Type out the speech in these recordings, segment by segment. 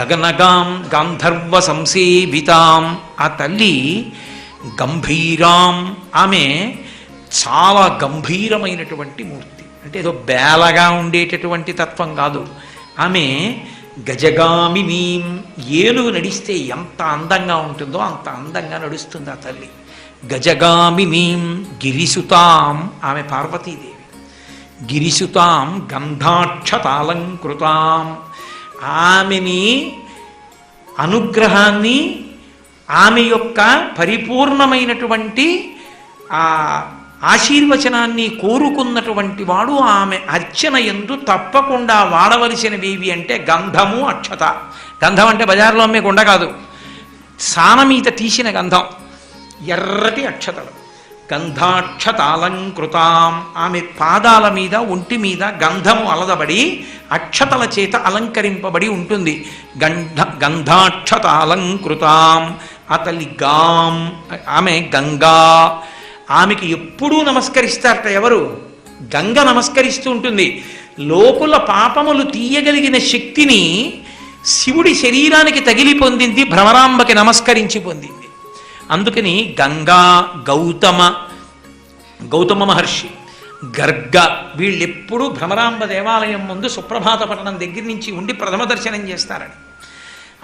గగనగాం గాంధర్వ సంసేవితాం ఆ తల్లి గంభీరాం. ఆమె చాలా గంభీరమైనటువంటి మూర్తి. అంటే ఏదో బేలగా ఉండేటటువంటి తత్వం కాదు. ఆమె గజగామినీం. ఏనుగు నడిస్తే ఎంత అందంగా ఉంటుందో అంత అందంగా నడుస్తుంది ఆ తల్లి. గజగామినీం గిరిసుతాం. ఆమె పార్వతీదేవి. గిరిసుతాం గంధాక్షతాలంకృతాం. ఆమెని అనుగ్రహాన్ని ఆమె యొక్క పరిపూర్ణమైనటువంటి ఆ ఆశీర్వచనాన్ని కోరుకున్నటువంటి వాడు ఆమె అర్చన ఎందు తప్పకుండా వాడవలసినవేవి అంటే గంధము అక్షత. గంధం అంటే బజార్లో అమ్మే గుండ కాదు. సానమీత తీసిన గంధం. ఎర్రటి అక్షతలు. గంధాక్షతాలంకృతాం. ఆమె పాదాల మీద ఒంటి మీద గంధము అలదబడి అక్షతల చేత అలంకరింపబడి ఉంటుంది. గంధ గంధాక్షతాలంకృతాం. అతలి గాం ఆమె గంగా. ఆమెకి ఎప్పుడూ నమస్కరిస్తారట ఎవరు? గంగ నమస్కరిస్తూ ఉంటుంది. లోకుల పాపములు తీయగలిగిన శక్తిని శివుడి శరీరానికి తగిలి పొందింది భ్రమరాంబకి నమస్కరించి పొందింది అందుకని గంగా గౌతమ గౌతమ మహర్షి గర్గ వీళ్ళెప్పుడూ భ్రమరాంబ దేవాలయం ముందు సుప్రభాత పట్టణం దగ్గర నుంచి ఉండి ప్రథమ దర్శనం చేస్తారని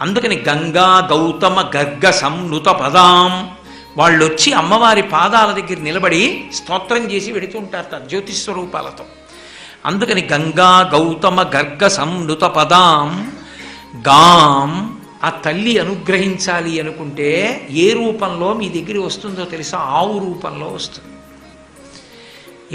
అందుకని గంగా గౌతమ గర్గ సంనుత పదాం. వాళ్ళు వచ్చి అమ్మవారి పాదాల దగ్గర నిలబడి స్తోత్రం చేసి వెడుతుంటారట జ్యోతిస్వరూపాలతో అందుకని గంగా గౌతమ గర్గ సంనుత పదాం. గాం ఆ తల్లి అనుగ్రహించాలి అనుకుంటే ఏ రూపంలో మీ దగ్గర వస్తుందో తెలుసా? ఆవు రూపంలో వస్తుంది.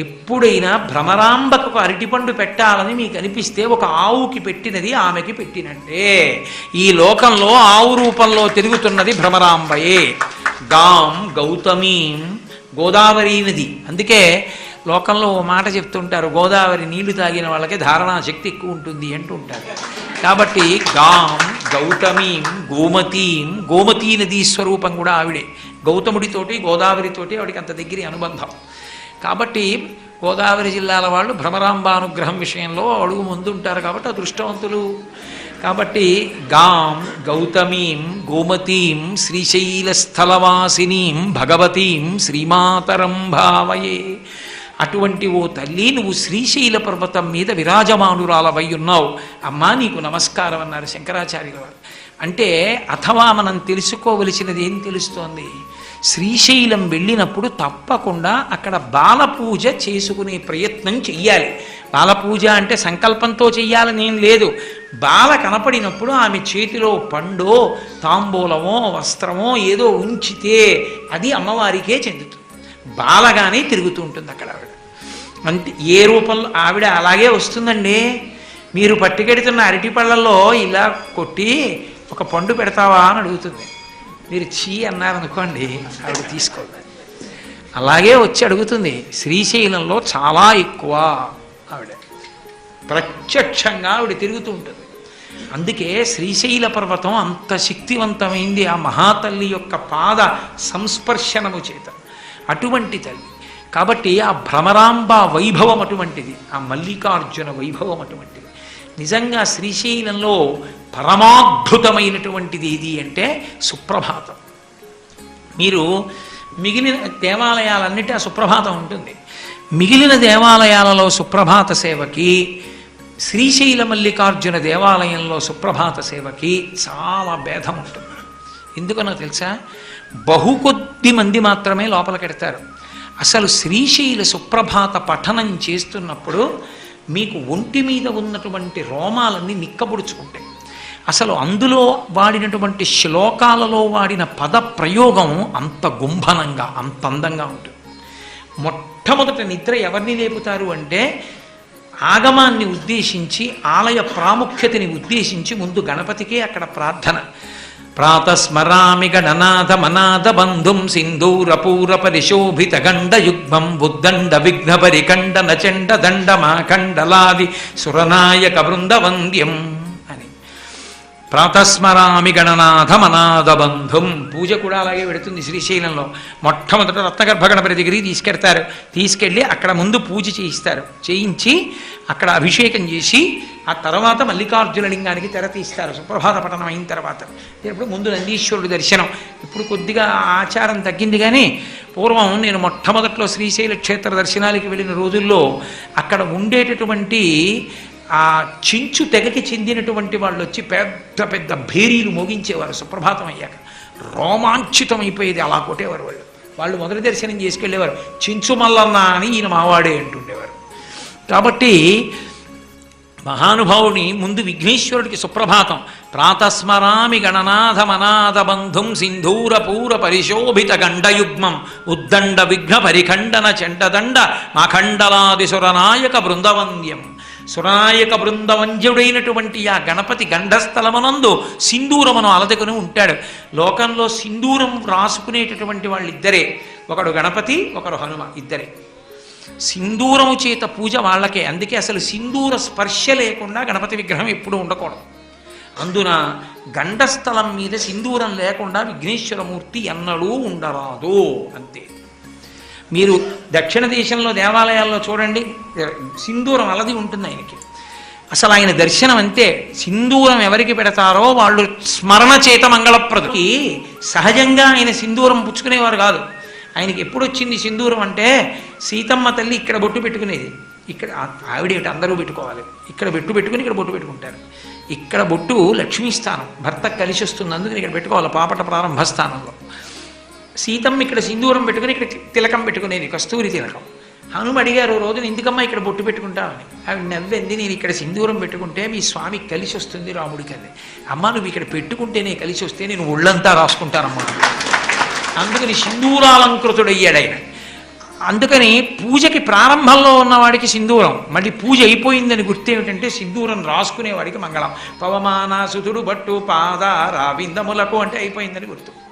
ఎప్పుడైనా భ్రమరాంబకు ఒక అరటిపండు పెట్టాలని మీకు అనిపిస్తే ఒక ఆవుకి పెట్టినది ఆమెకి పెట్టినట్టే. ఈ లోకంలో ఆవు రూపంలో తిరుగుతున్నది భ్రమరాంబయే. గాం గౌతమీం గోదావరి నది. అందుకే లోకంలో ఓ మాట చెప్తుంటారు గోదావరి నీళ్ళు తాగిన వాళ్ళకి ధారణా శక్తి ఎక్కువ ఉంటుంది అంటుంటారు. కాబట్టి గాం గౌతమీం గోమతీం గోమతీ నదీ స్వరూపం కూడా ఆవిడే. గౌతముడితోటి గోదావరితోటి ఆవిడికి అంత దగ్గర అనుబంధం. కాబట్టి గోదావరి జిల్లాల వాళ్ళు భ్రమరాంబ అనుగ్రహం విషయంలో అడుగు ముందుంటారు కాబట్టి అదృష్టవంతులు. కాబట్టి గాం గౌతమీం గోమతీం శ్రీశైలస్థలవాసినీం భగవతీం శ్రీమాతరం భావయే. అటువంటి ఓ తల్లి నువ్వు శ్రీశైల పర్వతం మీద విరాజమానురాలవై ఉన్నావు. అమ్మా నీకు నమస్కారం అన్నారు శంకరాచార్యుల. వారు అంటే అథవా మనం తెలుసుకోవలసినది ఏం తెలుస్తోంది? శ్రీశైలం వెళ్ళినప్పుడు తప్పకుండా అక్కడ బాలపూజ చేసుకునే ప్రయత్నం చెయ్యాలి. బాలపూజ అంటే సంకల్పంతో చెయ్యాలని ఏం లేదు. బాల కనపడినప్పుడు ఆమె చేతిలో పండో తాంబూలమో వస్త్రమో ఏదో ఉంచితే అది అమ్మవారికే చెందుతుంది. బాలగానే తిరుగుతూ ఉంటుంది అక్కడ ఆవిడ. అంతే ఏ రూపంలో ఆవిడ అలాగే వస్తుందండి. మీరు పట్టుకెడుతున్న అరటి పళ్ళల్లో ఇలా కొట్టి ఒక పండు పెడతావా అని అడుగుతుంది. మీరు చీ అన్నారనుకోండి ఆవిడ తీసుకోండి అలాగే వచ్చి అడుగుతుంది శ్రీశైలంలో చాలా ఎక్కువ ఆవిడ. ప్రత్యక్షంగా ఆవిడ తిరుగుతూ ఉంటుంది. అందుకే శ్రీశైల పర్వతం అంత శక్తివంతమైంది. ఆ మహాతల్లి యొక్క పాద సంస్పర్శనము చేత. అటువంటి తల్లి కాబట్టి ఆ భ్రమరాంబ వైభవం అటువంటిది ఆ మల్లికార్జున వైభవం అటువంటిది. నిజంగా శ్రీశైలంలో పరమాద్భుతమైనటువంటిది ఏది అంటే సుప్రభాతం. మీరు మిగిలిన దేవాలయాలన్నిటి ఆ సుప్రభాతం ఉంటుంది. మిగిలిన దేవాలయాలలో సుప్రభాత సేవకి శ్రీశైల మల్లికార్జున దేవాలయంలో సుప్రభాత సేవకి చాలా భేదం ఉంటుంది. ఎందుకనో తెలుసా? బహు కొద్ది మంది మాత్రమే లోపలికెడతారు అసలు శ్రీశైల సుప్రభాత పఠనం చేస్తున్నప్పుడు మీకు ఒంటి మీద ఉన్నటువంటి రోమాలన్నీ నిక్కబుడుచుకుంటాయి అసలు అందులో వాడినటువంటి శ్లోకాలలో వాడిన పద ప్రయోగం అంత గుంభనంగా అంత అందంగా ఉంటుంది. మొట్టమొదట నిద్ర ఎవరిని లేపుతారు అంటే ఆగమాన్ని ఉద్దేశించి ఆలయ ప్రాముఖ్యతని ఉద్దేశించి ముందు గణపతికే అక్కడ ప్రార్థన. ప్రాతస్మరామి గణనాథ మనాథ బంధుం సింధూరపూర పరిశోభిత గండ యుగ్మం బుద్దండ విఘ్న పరికండ నచండ దండ మాకండలాది సురనాయక బృందవంద్యం అని. ప్రాతస్మరామి గణనాథమనాథ బంధుం పూజ కూడా అలాగే పెడుతుంది శ్రీశైలంలో. మొట్టమొదట రత్నగర్భగణపతి దగ్గరికి తీసుకెడతారు. తీసుకెళ్ళి అక్కడ ముందు పూజ చేయిస్తారు. చేయించి అక్కడ అభిషేకం చేసి ఆ తర్వాత మల్లికార్జున లింగానికి తెర తీస్తారు. సుప్రభాత పఠనం అయిన తర్వాత. ఇప్పుడు ముందు నందీశ్వరుడు దర్శనం. ఇప్పుడు కొద్దిగా ఆచారం తగ్గింది కానీ పూర్వం నేను మొట్టమొదట్లో శ్రీశైల క్షేత్ర దర్శనాలకి వెళ్ళిన రోజుల్లో అక్కడ ఉండేటటువంటి ఆ చించు తెగకి చెందినటువంటి వాళ్ళు వచ్చి పెద్ద పెద్ద భేరీలు మోగించేవారు సుప్రభాతం అయ్యాక. రోమాంచితం అయిపోయేది అలా కొట్టేవారు వాళ్ళు. వాళ్ళు మొదటి దర్శనం చేసుకెళ్ళేవారు. చించు మల్లన్న అని ఈయన మావాడే అంటుండేవారు. కాబట్టి మహానుభావుని ముందు విఘ్నేశ్వరుడికి సుప్రభాతం. ప్రాతస్మరామి గణనాథ మనాథ బంధుం సింధూరపూర పరిశోభిత గండయుగ్మం ఉద్దండ విఘ్న పరిఖండన చెండదండ మఖండలాది సురనాయక బృందవంద్యం సురనాయక బృందవంద్యుడైనటువంటి ఆ గణపతి గండస్థలమునందు సింధూరమును అలదకుని ఉంటాడు. లోకంలో సింధూరం రాసుకునేటటువంటి వాళ్ళిద్దరే. ఒకడు గణపతి ఒకడు హనుమ ఇద్దరే. సింధూరము చేత పూజ వాళ్ళకే. అందుకే అసలు సింధూర స్పర్శ లేకుండా గణపతి విగ్రహం ఎప్పుడూ ఉండకూడదు. అందున గండస్థలం మీద సింధూరం లేకుండా విఘ్నేశ్వరమూర్తి ఎన్నడూ ఉండరాదు. అంతే. మీరు దక్షిణ దేశంలో దేవాలయాల్లో చూడండి సింధూరం అలది ఉంటుంది ఆయనకి. అసలు ఆయన దర్శనం అంతే. సింధూరం ఎవరికి పెడతారో వాళ్ళు స్మరణ చేత మంగళప్రదుకి సహజంగా ఆయన సింధూరం పుచ్చుకునేవారు కాదు. ఆయనకి ఎప్పుడు వచ్చింది సింధూరం అంటే సీతమ్మ తల్లి ఇక్కడ బొట్టు పెట్టుకునేది. ఇక్కడ ఆ- ఆవిడేమిటి అందరూ పెట్టుకోవాలి. ఇక్కడ బొట్టు పెట్టుకుని ఇక్కడ బొట్టు పెట్టుకుంటారు. ఇక్కడ బొట్టు లక్ష్మీ స్థానం. కలిసి వస్తుంది అందుకని ఇక్కడ పెట్టుకోవాలి పాపట ప్రారంభ స్థానంలో. సీతమ్మ ఇక్కడ సింధూరం పెట్టుకుని ఇక్కడ తిలకం పెట్టుకునేది కస్తూరి తిలకం. హనుమ అడిగారు రోజున ఎందుకమ్మా ఇక్కడ బొట్టు పెట్టుకుంటామని ఆవిడ నవ్వింది నేను ఇక్కడ సింధూరం పెట్టుకుంటే మీ స్వామి కలిసి వస్తుంది రాముడికి అంది. అమ్మ నువ్వు ఇక్కడ పెట్టుకుంటేనే కలిసి వస్తే నేను ఒళ్ళంతా రాసుకుంటానమ్మా. అందుకని సింధూరాలంకృతుడయ్యాడు ఆయన అందుకని పూజకి ప్రారంభంలో ఉన్నవాడికి సింధూరం మళ్ళీ పూజ అయిపోయిందని గుర్తేమిటంటే సింధూరం రాసుకునేవాడికి మంగళం. పవమానాసుతుడు బట్టు పాద రావిందములకు అంటే అయిపోయిందని గుర్తు.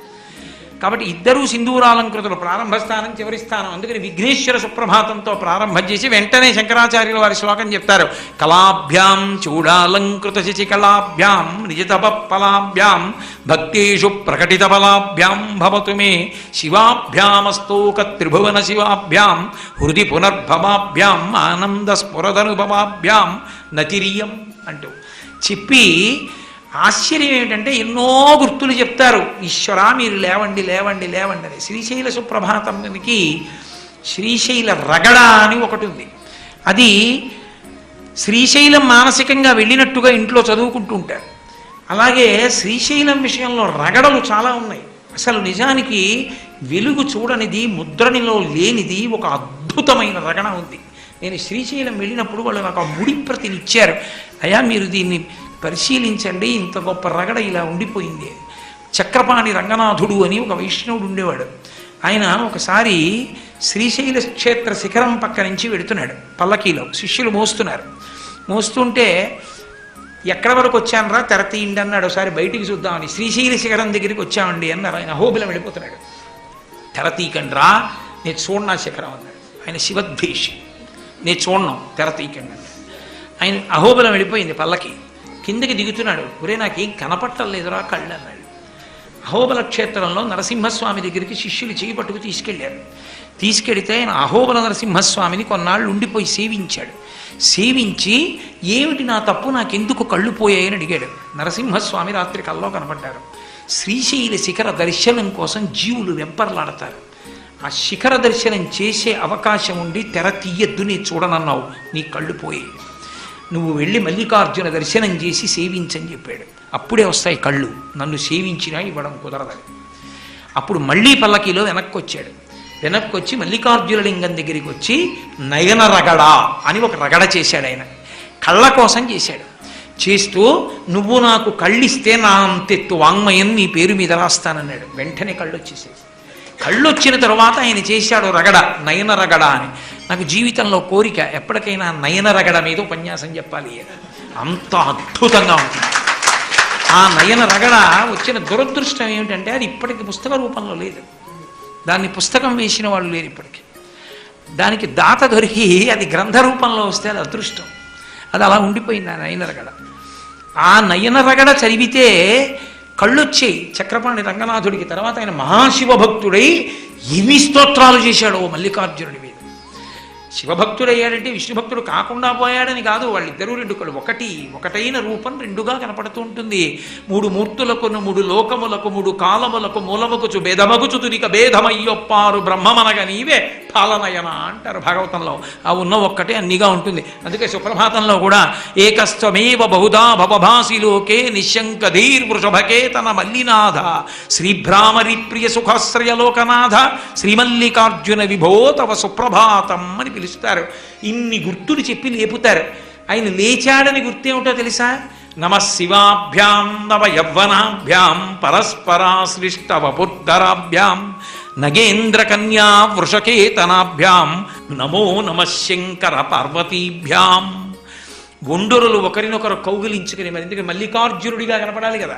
కాబట్టి ఇద్దరూ సింధూరాలంకృతులు ప్రారంభ స్థానం చివరి స్థానం. అందుకని విఘ్నేశ్వర సుప్రభాతంతో ప్రారంభం చేసి వెంటనే శంకరాచార్యుల వారి శ్లోకం చెప్తారు. కళాభ్యాం చూడాలంకృత శశికళాభ్యాం నిజతపలాభ్యాం భక్తేషు ప్రకటిత ఫలాభ్యాం భవతు మే శివాభ్యామస్తూక త్రిభువన శివాభ్యాం హృది పునర్భవాభ్యాం ఆనంద స్ఫురదనుభవాభ్యాం నతిరియం అంటూ. చెప్పి ఆశ్చర్యం ఏమిటంటే ఎన్నో గుర్తులు చెప్తారు. ఈశ్వరా మీరు లేవండి లేవండి లేవండి అని. శ్రీశైల సుప్రభాతంకి శ్రీశైల రగడ అని ఒకటి ఉంది. అది శ్రీశైలం మానసికంగా వెళ్ళినట్టుగా ఇంట్లో చదువుకుంటూ ఉంటారు. అలాగే శ్రీశైలం విషయంలో రగడలు చాలా ఉన్నాయి. అసలు నిజానికి వెలుగు చూడనిది ముద్రణిలో లేనిది ఒక అద్భుతమైన రగడ ఉంది. నేను శ్రీశైలం వెళ్ళినప్పుడు వాళ్ళు నాకు ఆ ముడి ప్రతిని ఇచ్చారు. అయ్యా మీరు దీన్ని పరిశీలించండి ఇంత గొప్ప రగడ ఇలా ఉండిపోయింది. చక్రపాణి రంగనాథుడు అని ఒక వైష్ణవుడు ఉండేవాడు. ఆయన ఒకసారి శ్రీశైల క్షేత్ర శిఖరం పక్క నుంచి వెడుతున్నాడు పల్లకీలో. శిష్యులు మోస్తున్నారు. మోస్తుంటే ఎక్కడ వరకు వచ్చానరా తెర తీయండి అన్నాడు. ఒకసారి బయటికి చూద్దామని శ్రీశైల శిఖరం దగ్గరికి వచ్చామండి అన్నారు. ఆయన అహోబిలం వెళ్ళిపోతున్నాడు. తెర తీయకండి రా నేను చూడనా శిఖరం అన్నాడు. ఆయన శివద్వేషి. నేను చూడను తెర తీయకండి అన్నాడు. ఆయన అహోబలం వెళ్ళిపోయింది పల్లకి. కిందకి దిగుతున్నాడు. ఒరే నాకేం కనపట్టలేదురా కళ్ళు అన్నాడు. అహోబల క్షేత్రంలో నరసింహస్వామి దగ్గరికి శిష్యులు చేయి పట్టుకు తీసుకెళ్ళారు. తీసుకెడితే ఆయన అహోబల నరసింహస్వామిని కొన్నాళ్ళు ఉండిపోయి సేవించాడు. సేవించి ఏమిటి నా తప్పు? నాకెందుకు కళ్ళు పోయాయని అడిగాడు. నరసింహస్వామి రాత్రి కల్లో కనపడ్డారు. శ్రీశైల శిఖర దర్శనం కోసం జీవులు వెంపర్లాడతారు. ఆ శిఖర దర్శనం చేసే అవకాశం ఉండి తెర తీయద్దు నీ చూడనన్నావు. నీ కళ్ళు పోయాయి. నువ్వు వెళ్ళి మల్లికార్జున దర్శనం చేసి సేవించని చెప్పాడు. అప్పుడే వస్తాయి కళ్ళు. నన్ను సేవించినా ఇవ్వడం కుదరదని అప్పుడు మళ్ళీ పల్లకీలో వెనక్కి వచ్చాడు వెనక్కి వచ్చి మల్లికార్జున లింగం దగ్గరికి వచ్చి నయన రగడ అని ఒక రగడ చేశాడు ఆయన. కళ్ళ కోసం చేశాడు. చేస్తూ నువ్వు నాకు కళ్ళిస్తే నా అంతెత్తు వాంగ్మయం నీ పేరు మీద రాస్తానన్నాడు. వెంటనే కళ్ళు వచ్చేసాయి కళ్ళొచ్చిన తర్వాత ఆయన చేశాడు రగడ నయన రగడ అని. నాకు జీవితంలో కోరిక ఎప్పటికైనా నయన రగడ మీద ఉపన్యాసం చెప్పాలి. అంత అద్భుతంగా ఉంటుంది ఆ నయన రగడ వచ్చిన దురదృష్టం ఏమిటంటే అది ఇప్పటికి పుస్తక రూపంలో లేదు. దాన్ని పుస్తకం వేసిన వాళ్ళు లేరు ఇప్పటికి. దానికి దాత దొరికి అది గ్రంథ రూపంలో వస్తే అది అదృష్టం. అది అలా ఉండిపోయింది ఆ నయన రగడ. ఆ నయన రగడ చదివితే కళ్ళొచ్చాయి చక్రపాణి రంగనాథుడికి తర్వాత ఆయన మహాశివ భక్తుడై ఎన్ని స్తోత్రాలు చేశాడు ఓ మల్లికార్జునుడి మీద. శివభక్తుడయ్యాడంటే విష్ణు భక్తుడు కాకుండా పోయాడని కాదు వాళ్ళిద్దరూ రెండు కళ్ళు ఒకటి ఒకటైన రూపం రెండుగా కనపడుతూ ఉంటుంది. మూడు మూర్తులకు మూడు లోకములకు మూడు కాలములకు మూలముకుచు భేదమగుచు తునిక భేదమయ్యొప్పారు బ్రహ్మమనగ నీవే పాలనయన అంటారు భాగవతంలో. ఆ ఉన్న ఒక్కటే అన్నిగా ఉంటుంది. అందుకే సుప్రభాతంలో కూడా ఏకస్త్వమేవ బహుధా భవభాసి లోకే నిశంక తన మల్లినాథ శ్రీభ్రామరి ప్రియ సుఖాశ్రయలోకనాథ శ్రీమల్లికార్జున విభో తవ సుప్రభాతం అని పిలుస్తారు. ఇన్ని గుర్తులు చెప్పి లేపుతారు. ఆయన లేచాడని గుర్తేమిటో తెలుసా? నమ శివాభ్యాం నవ యవ్వనాభ్యాం పరస్పరాశ్లిష్ట వపుర్ధరాభ్యాం నగేంద్ర వృషకేతనాభ్యాం నమో నమ శంకర పార్వతీభ్యాం ఒండరులు ఒకరినొకరు కౌగిలించుకుని మరి ఎందుకంటే మల్లికార్జునుడిగా కనపడాలి కదా?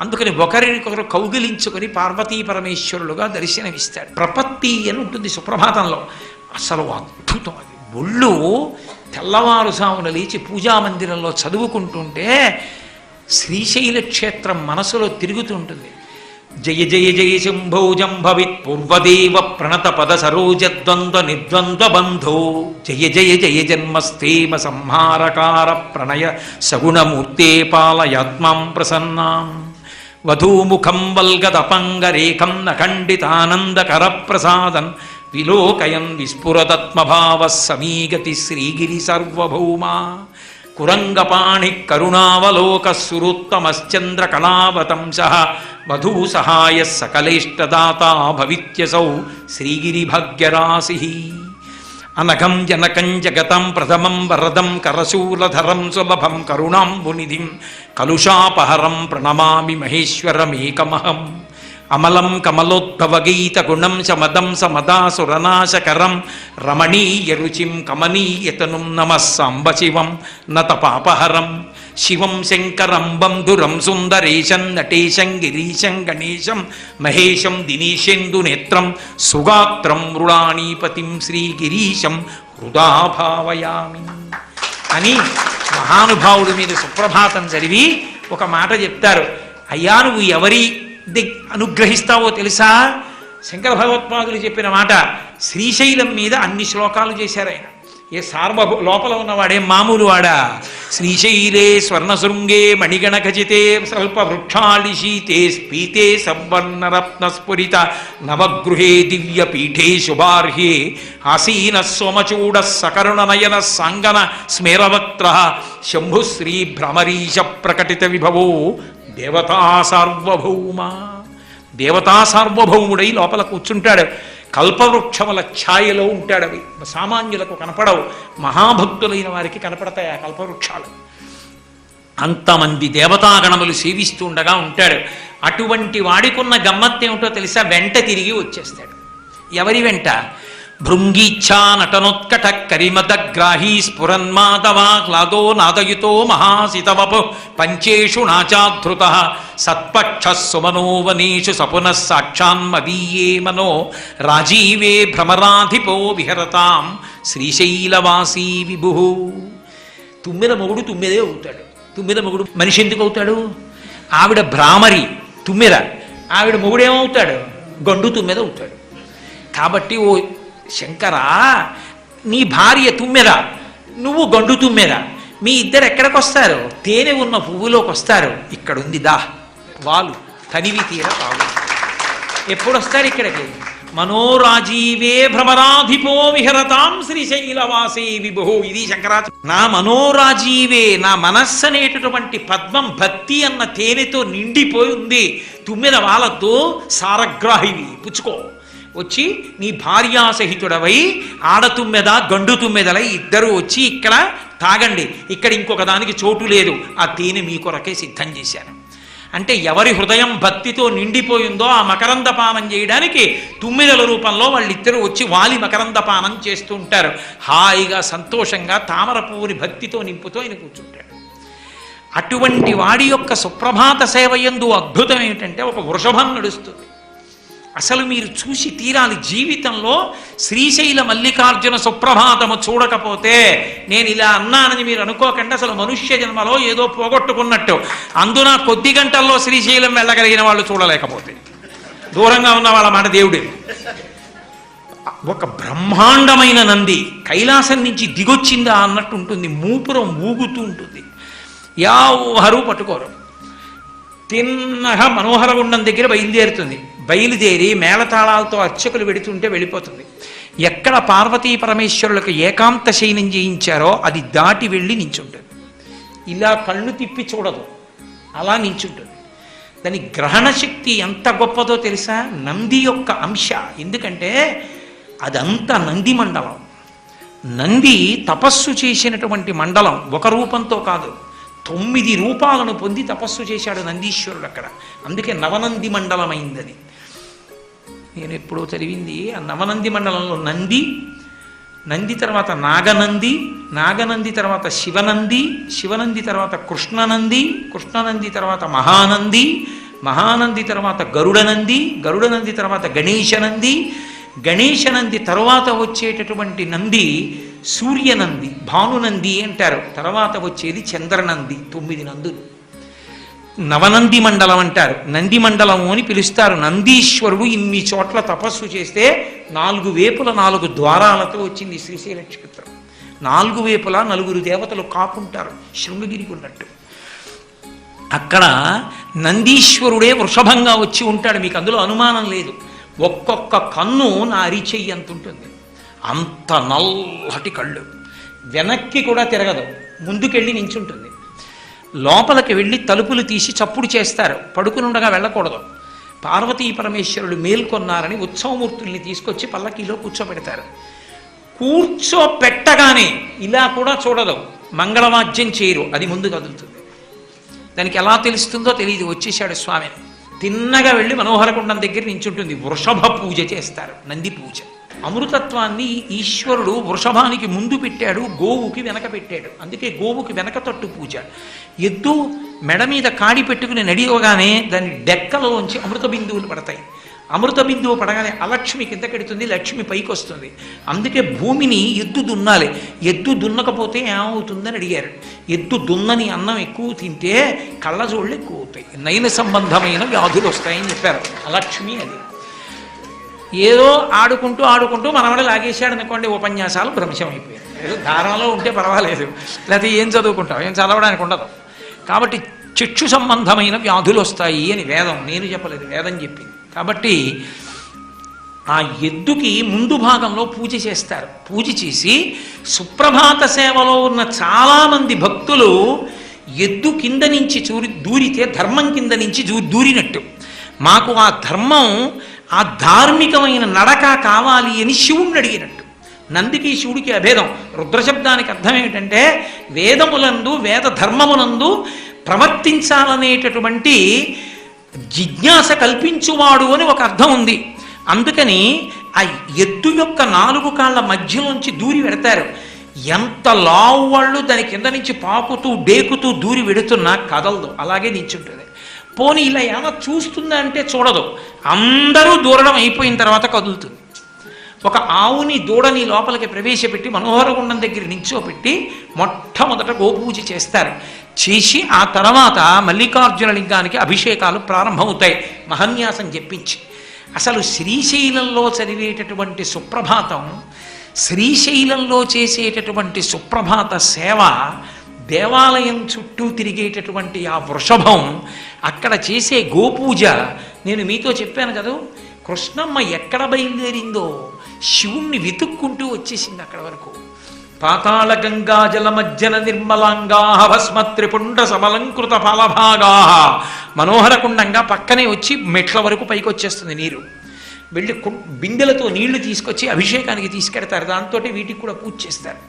అందుకని ఒకరినొకరు కౌగిలించుకొని పార్వతీ పరమేశ్వరులుగా దర్శనమిస్తాడు. ప్రపత్తి అని ఉంటుంది సుప్రభాతంలో. అసలు అద్భుతం అది. ఒళ్ళు తెల్లవారుసామున లేచి పూజా మందిరంలో చదువుకుంటుంటే శ్రీశైల క్షేత్రం మనసులో తిరుగుతుంటుంది. జయ జయ జయ శంభో జంభవిత్ పూర్వదేవ ప్రణత పద సరోజద్వంద్వ నిద్వంద్వ బంధో. జయ జయ జయ జన్మస్థేమ సంహారకార ప్రణయ సగుణమూర్తే పాలయాత్మాం ప్రసన్నాం. వధూముఖం వల్గదపంగరేఖం నఖండితానందకర ప్రసాదం. విలోకయన్ విస్ఫురతత్మభావ సమీగతి శ్రీగిరి సర్వభౌమ. కురంగపాణి కరుణావలోక సురుత్తమశ్చంద్రకళావతంశ వధూ సహాయ సకలేష్టదాత భవిత్యసౌ శ్రీగిరిభాగ్యరాశి. అనఘం జనకం జగతం ప్రథమం వరదం కరశూలధరం సులభం కరుణాంబునిధిం కలుషాపహరం ప్రణమామి మహేశ్వరమేకమహం. అమలం కమలోద్భవగీత గుణం శమదం సమదాసురనాశకరం రమణీయ రుచిం కమనీయతనుం నమః సాంబ శివం నత పాపహరం. శివం శంకరం బంధురం సుందరేశం నటేశం గిరీశం గణేశం మహేశం దినేశేందునేత్రం సుగాత్రం మృణానీపతిం శ్రీగిరీశం హృదా భావయామి అని మహానుభావుడి మీద సుప్రభాతం చదివి ఒక మాట చెప్తారు. అయ్యా నువ్వు ఎవరి దిగ్ అనుగ్రహిస్తావో తెలుసా? శంకర భగవత్పాదులు చెప్పిన మాట శ్రీశైలం మీద అన్ని శ్లోకాలు చేశారు ఆయన. ఏ సార్వభౌ లోపల ఉన్నవాడే మామూలు వాడా? శ్రీశైలే స్వర్ణశృంగే మణిగణఖచితే స్వల్ప వృక్షాళిశీతే స్పీతే సవర్ణరత్న స్ఫురిత నవగృహే దివ్య పీఠే శుభార్హే ఆసీన సోమచూడ సకరుణ నయన సాంగన స్మేరవక్త్ర. శంభుశ్రీ భ్రమరీశ ప్రకటిత విభవో దేవతా సార్వభౌమ. దేవతా సార్వభౌముడై లోపల కూర్చుంటాడు. కల్పవృక్షముల ఛాయలో ఉంటాడు అవి. సామాన్యులకు కనపడవు. మహాభక్తులైన వారికి కనపడతాయి ఆ కల్పవృక్షాలు. అంతమంది దేవతాగణములు సేవిస్తూ ఉండగా ఉంటాడు. అటువంటి వాడికున్న గమ్మత్తేమిటో తెలుసా? వెంట తిరిగి వచ్చేస్తాడు. ఎవరి వెంట? భృంగీచ్ఛా నటనోత్కట కరిమదగ్రాహీ స్ఫురన్మాధవాహ్లాదో నాదయుతో మహాసితవపు పంచేషు నాచాధృత సత్పక్ష సుమనోవనేషు సపునః సాక్షాన్మదీయే మనో రాజీవే భ్రమరాధిపో విహరతాం శ్రీశైలవాసీ విభు. తుమ్మిన మొగుడు తుమ్మిదే అవుతాడు. తుమ్మిద మొగుడు మనిషి ఎందుకు అవుతాడు? ఆవిడ భ్రామరి తుమ్మిద. ఆవిడ మొగుడేమవుతాడు? గండు తుమ్మిద అవుతాడు. కాబట్టి ఓ శంకర నీ భార్య తుమ్మెద నువ్వు గండు తుమ్మెద మీ ఇద్దరు ఎక్కడికి వస్తారు? తేనె ఉన్న పువ్వులోకి వస్తారు. ఇక్కడ ఉంది దా. వాలు తనివి తీర తాగు ఎప్పుడు వస్తారు ఇక్కడికి? మనోరాజీవే భ్రమరాధిపో విహరతాం శ్రీశైలవాసే విభో. ఇది శంకరాచార్య నా మనోరాజీవే నా మనస్సు అనేటటువంటి పద్మం భక్తి అన్న తేనెతో నిండిపోయి ఉంది. తుమ్మెద వాళ్ళతో సారగ్రాహివి. పుచ్చుకో. వచ్చి నీ భార్యాసహితుడవై ఆడతుమ్మెద గండు తుమ్మెదలై ఇద్దరు వచ్చి ఇక్కడ తాగండి. ఇక్కడ ఇంకొక దానికి చోటు లేదు. ఆ తేనె మీ కొరకే సిద్ధం చేశాను. అంటే ఎవరి హృదయం భక్తితో నిండిపోయిందో ఆ మకరంద పానం చేయడానికి తుమ్మిదల రూపంలో వాళ్ళిద్దరూ వచ్చి వాలి మకరంద పానం చేస్తూ ఉంటారు హాయిగా సంతోషంగా తామర పువ్వుని భక్తితో నింపుతూ ఆయన కూర్చుంటాడు. అటువంటి వాడి యొక్క సుప్రభాత సేవ యందు అద్భుతం ఏమిటంటే ఒక వృషభం నడుస్తుంది. అసలు మీరు చూసి తీరాలి జీవితంలో శ్రీశైల మల్లికార్జున సుప్రభాతము చూడకపోతే నేను ఇలా అన్నానని మీరు అనుకోకండి. అసలు మనుష్య జన్మలో ఏదో పోగొట్టుకున్నట్టు. అందున కొద్ది గంటల్లో శ్రీశైలం వెళ్ళగలిగిన వాళ్ళు చూడలేకపోతే. దూరంగా ఉన్న వాళ్ళ మాట దేవుడే. ఒక బ్రహ్మాండమైన నంది కైలాసం నుంచి దిగొచ్చిందా అన్నట్టు ఉంటుంది. మూపురం ఊగుతూ ఉంటుంది. యావరు పట్టుకోరు. తిన్నగా మనోహరగుండం దగ్గర బయలుదేరుతుంది. బయలుదేరి మేళతాళాలతో అర్చకులు వెడుతుంటే వెళ్ళిపోతుంది. ఎక్కడ పార్వతీ పరమేశ్వరులకు ఏకాంత శయనం చేయించారో అది దాటి వెళ్ళి నించుంటుంది. ఇలా కళ్ళు తిప్పి చూడదు. అలా నించుంటుంది. దాని గ్రహణ శక్తి ఎంత గొప్పదో తెలుసా? నంది యొక్క అంశ. ఎందుకంటే అదంతా నంది మండలం. నంది తపస్సు చేసినటువంటి మండలం ఒక రూపంతో కాదు. తొమ్మిది రూపాలను పొంది తపస్సు చేశాడు నందీశ్వరుడు అక్కడ. అందుకే నవనంది మండలం అయిందని నేను ఎప్పుడో చదివింది ఆ నవనంది మండలంలో నంది. నంది తర్వాత నాగనంది నాగనంది తర్వాత శివనంది శివనంది తర్వాత కృష్ణనంది కృష్ణనంది తర్వాత మహానంది మహానంది తర్వాత గరుడనంది గరుడనంది తర్వాత గణేశనంది. గణేశనంది తర్వాత వచ్చేటటువంటి నంది సూర్యనంది భానునంది అంటారు. తర్వాత వచ్చేది చంద్రనంది తొమ్మిది నందులు. నవనంది మండలం అంటారు. నంది మండలము అని పిలుస్తారు. నందీశ్వరుడు ఇన్ని చోట్ల తపస్సు చేస్తే నాలుగు వేపుల నాలుగు ద్వారాలతో వచ్చింది శ్రీశైల క్షేత్రం నాలుగు వేపుల నలుగురు దేవతలు కాకుంటారు. శృంగగిరికి ఉన్నట్టు. అక్కడ నందీశ్వరుడే వృషభంగా వచ్చి ఉంటాడు. మీకు అందులో అనుమానం లేదు. ఒక్కొక్క కన్ను నా అరిచెయ్యి అంత ఉంటుంది. అంత నల్లటి కళ్ళు. వెనక్కి కూడా తిరగదు. ముందుకెళ్ళి నించుంటుంది. లోపలికి వెళ్ళి తలుపులు తీసి చప్పుడు చేస్తారు. పడుకునుండగా వెళ్ళకూడదు. పార్వతీ పరమేశ్వరుడు మేల్కొన్నారని ఉత్సవమూర్తుల్ని తీసుకొచ్చి పల్లకీలో కూర్చోబెడతారు. కూర్చోపెట్టగానే ఇలా కూడా చూడదు. మంగళవాద్యం చేయరు. అది ముందు కదులుతుంది. దానికి ఎలా తెలుస్తుందో తెలియదు వచ్చేసాడు స్వామి. తిన్నగా వెళ్ళి మనోహరకుండం దగ్గర నించుంటుంది. వృషభ పూజ చేస్తారు. నంది పూజ. అమృతత్వాన్ని ఈశ్వరుడు వృషభానికి ముందు పెట్టాడు గోవుకి వెనక పెట్టాడు. అందుకే గోవుకి వెనక తట్టు పూజ. ఎద్దు మెడ మీద కాడి పెట్టుకుని నడివగానే దాని డెక్కలోంచి అమృత బిందువులు పడతాయి. అమృత బిందువు పడగానే అలక్ష్మి కిందకెడుతుంది లక్ష్మి పైకి వస్తుంది. అందుకే భూమిని ఎద్దు దున్నాలి. ఎద్దు దున్నకపోతే ఏమవుతుందని అడిగారు. ఎద్దు దున్నని అన్నం ఎక్కువ తింటే కళ్ళజోళ్ళు ఎక్కువ అవుతాయి. నయన సంబంధమైన వ్యాధులు వస్తాయని చెప్పారు. అలక్ష్మి అది. ఏదో ఆడుకుంటూ ఆడుకుంటూ మనవడ లాగేశాడు అనుకోండి ఉపన్యాసాలు భ్రంశం అయిపోయాయి ఏదో ధారణలో ఉంటే పర్వాలేదు. లేకపోతే ఏం చదువుకుంటాం? ఏం చదవడానికి ఉండదు. కాబట్టి చక్షు సంబంధమైన వ్యాధులు వస్తాయి అని వేదం నేను చెప్పలేదు వేదం చెప్పింది. కాబట్టి ఆ ఎద్దుకి ముందు భాగంలో పూజ చేస్తారు. పూజ చేసి సుప్రభాత సేవలో ఉన్న చాలామంది భక్తులు ఎద్దు కింద నుంచి చూరి దూరితే ధర్మం కింద నుంచి దూరినట్టు. మాకు ఆ ధర్మం ఆ ధార్మికమైన నడక కావాలి అని శివుణ్ణి అడిగినట్టు. నందికి శివుడికి అభేదం రుద్రశబ్దానికి అర్థం ఏమిటంటే వేదములందు వేద ధర్మమునందు ప్రవర్తించాలనేటటువంటి జిజ్ఞాస కల్పించువాడు అని ఒక అర్థం ఉంది. అందుకని ఆ ఎద్దు యొక్క నాలుగు కాళ్ళ మధ్యలోంచి దూరి పెడతారు ఎంత లావు వాళ్ళు దాని కింద నుంచి పాకుతూ డేకుతూ దూరి వెడుతున్నా కదలదు. అలాగే నించుంటుంది పోనీ ఇలా ఏమన్నా చూస్తుందా అంటే చూడదు. అందరూ దూరడం అయిపోయిన తర్వాత కదులుతుంది. ఒక ఆవుని దూడని లోపలికి ప్రవేశపెట్టి మనోహరగుండం దగ్గర నించోపెట్టి మొట్టమొదట గోపూజ చేస్తారు. చేసి ఆ తర్వాత మల్లికార్జున లింగానికి అభిషేకాలు ప్రారంభమవుతాయి. మహన్యాసం చెప్పించి. అసలు శ్రీశైలంలో చదివేటటువంటి సుప్రభాతం శ్రీశైలంలో చేసేటటువంటి సుప్రభాత సేవ దేవాలయం చుట్టూ తిరిగేటటువంటి ఆ వృషభం అక్కడ చేసే గోపూజ నేను మీతో చెప్పాను కదా కృష్ణమ్మ ఎక్కడ బయలుదేరిందో శివుణ్ణి వెతుక్కుంటూ వచ్చేసింది అక్కడ వరకు. పాతాళ గంగా జలమజ్జన నిర్మలాంగా భస్మ త్రిపుండ సమలంకృత ఫలభాగా మనోహరకుండంగా పక్కనే వచ్చి మెట్ల వరకు పైకి వచ్చేస్తుంది నీరు. వెళ్ళి బిందెలతో నీళ్ళు తీసుకొచ్చి అభిషేకానికి తీసుకెడతారు దాంతో వీటికి కూడా పూజ చేస్తారు.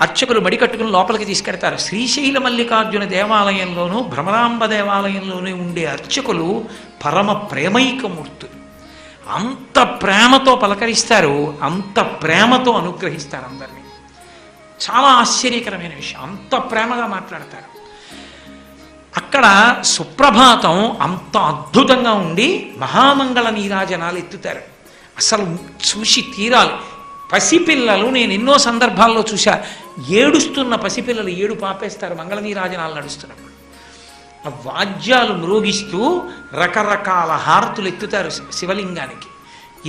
అర్చకులు మడికట్టుకుని లోపలికి తీసుకెడతారు. శ్రీశైల మల్లికార్జున దేవాలయంలోనూ భ్రమరాంబ దేవాలయంలోనే ఉండే అర్చకులు పరమ ప్రేమైకమూర్తులు. అంత ప్రేమతో పలకరిస్తారు అంత ప్రేమతో అనుగ్రహిస్తారు అందరినీ. చాలా ఆశ్చర్యకరమైన విషయం అంత ప్రేమగా మాట్లాడతారు. అక్కడ సుప్రభాతం అంత అద్భుతంగా ఉండి మహామంగళ నీరాజనాలు ఎత్తుతారు. అసలు చూసి తీరాలి. పసిపిల్లలు నేను ఎన్నో సందర్భాల్లో చూశా ఏడుస్తున్న పసిపిల్లలు ఏడు పాపేస్తారు మంగళనీరాజనాలు నడుస్తున్నప్పుడు. ఆ వాద్యాలు మ్రోగిస్తూ రకరకాల హారతులు ఎత్తుతారు శివలింగానికి.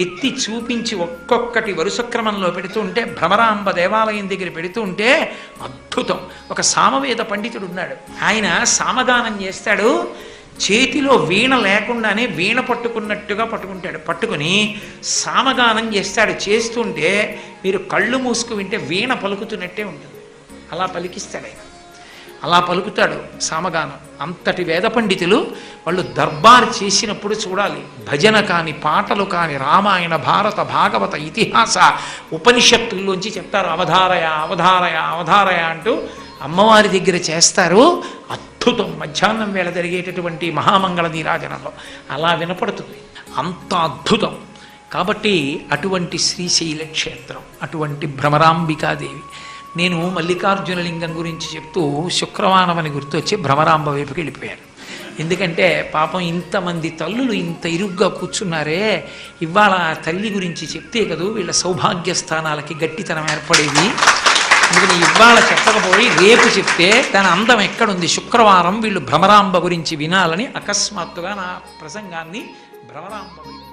ఎత్తి చూపించి ఒక్కొక్కటి వరుస క్రమంలో పెడుతుంటే భ్రమరాంబ దేవాలయం దగ్గర పెడుతుంటే అద్భుతం. ఒక సామవేద పండితుడు ఉన్నాడు ఆయన సామగానం చేస్తాడు చేతిలో వీణ లేకుండానే వీణ పట్టుకున్నట్టుగా పట్టుకుంటాడు. పట్టుకుని సామగానం చేస్తాడు. చేస్తుంటే మీరు కళ్ళు మూసుకు వింటే వీణ పలుకుతున్నట్టే ఉంటుంది. అలా పలికిస్తాడు ఆయన. అలా పలుకుతాడు సామగానం. అంతటి వేద పండితులు వాళ్ళు దర్బార్ చేసినప్పుడు చూడాలి. భజన కాని పాటలు కాని రామాయణ భారత భాగవత ఇతిహాస ఉపనిషత్తుల్లోంచి చెప్తారు. అవధారయ అవధారయ అవధారయ అంటూ అమ్మవారి దగ్గర చేస్తారు. అద్భుతం మధ్యాహ్నం వేళ జరిగేటటువంటి మహామంగళ నీరాజనంలో అలా వినపడుతుంది. అంత అద్భుతం. కాబట్టి అటువంటి శ్రీశైల క్షేత్రం అటువంటి భ్రమరాంబికాదేవి నేను మల్లికార్జున లింగం గురించి చెప్తూ శుక్రవారం అని గుర్తొచ్చి భ్రమరాంబ వైపుకి వెళ్ళిపోయాను ఎందుకంటే పాపం ఇంతమంది తల్లులు ఇంత ఇరుగ్గా కూర్చున్నారే ఇవాళ తల్లి గురించి చెప్తే కదూ వీళ్ళ సౌభాగ్య స్థానాలకి గట్టితనం ఏర్పడేది. అందుకని ఇవాళ చెప్పకపోయి రేపు చెప్తే దాని అందం ఎక్కడుంది? శుక్రవారం వీళ్ళు భ్రమరాంబ గురించి వినాలని అకస్మాత్తుగా నా ప్రసంగాన్ని భ్రమరాంబ గురించి